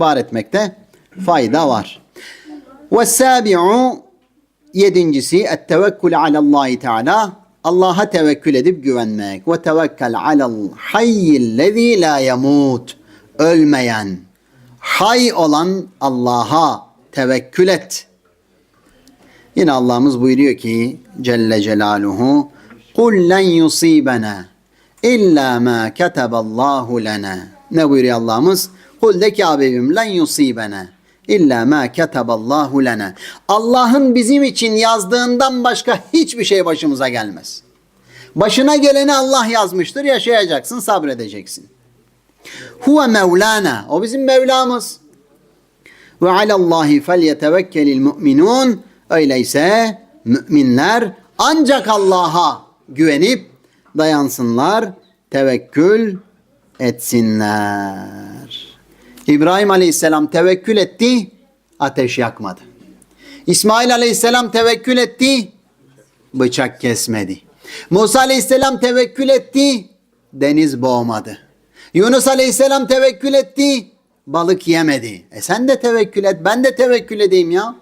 var etmekte fayda var. Ve sabi'u yedincisi et tevekkül alallahi teala Allah'a tevekkül edip güvenmek. Ve tevekkel alal hayyillezî la yemut. Ölmeyen, hay olan Allah'a tevekkül et. Yine Allah'ımız buyuruyor ki Celle Celaluhu Kul len yusibena illa ma kataballahu lena. Ne buyuruyor Allah'ımız? Kul de ki abim len yusibena illa ma kataballahu lena. Allah'ın bizim için yazdığından başka hiçbir şey başımıza gelmez. Başına geleni Allah yazmıştır. Yaşayacaksın, sabredeceksin. Huve Mevlana. O bizim Mevlamız. Ve alallahi felyetevekkelil mu'minun. Öyleyse müminler ancak Allah'a güvenip dayansınlar, tevekkül etsinler. İbrahim Aleyhisselam tevekkül etti, ateş yakmadı. İsmail Aleyhisselam tevekkül etti, bıçak kesmedi. Musa Aleyhisselam tevekkül etti, deniz boğmadı. Yunus Aleyhisselam tevekkül etti, balık yemedi. E sen de tevekkül et, ben de tevekkül edeyim ya.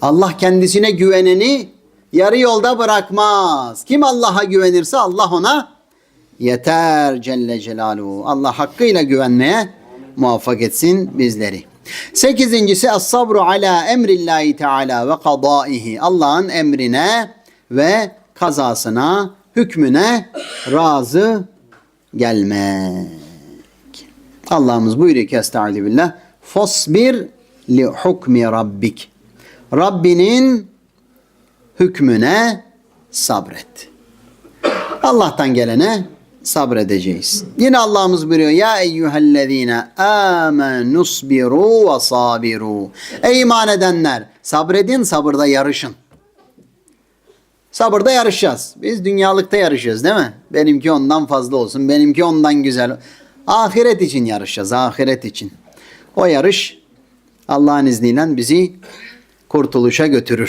Allah kendisine güveneni yarı yolda bırakmaz. Kim Allah'a güvenirse Allah ona yeter Celle Celaluhu. Allah hakkıyla güvenmeye muvaffak etsin bizleri. Sekizincisi es-sabru ala emrillahi teala ve kadaihi. Allah'ın emrine ve kazasına, hükmüne razı gelmek. Allah'ımız buyuruyor ki estaizu billah. Fasbir li hukmi rabbik. Rabbinin hükmüne sabret. Allah'tan gelene sabredeceğiz. Yine Allah'ımız buyuruyor ya eyyühellezine amenusbiru ve sabiru. Ey iman edenler sabredin sabırda yarışın. Sabırda yarışacağız. Biz dünyalıkta yarışıyoruz değil mi? Benimki ondan fazla olsun, benimki ondan güzel. Ahiret için yarışacağız, ahiret için. O yarış Allah'ın izniyle bizi kurtuluşa götürür.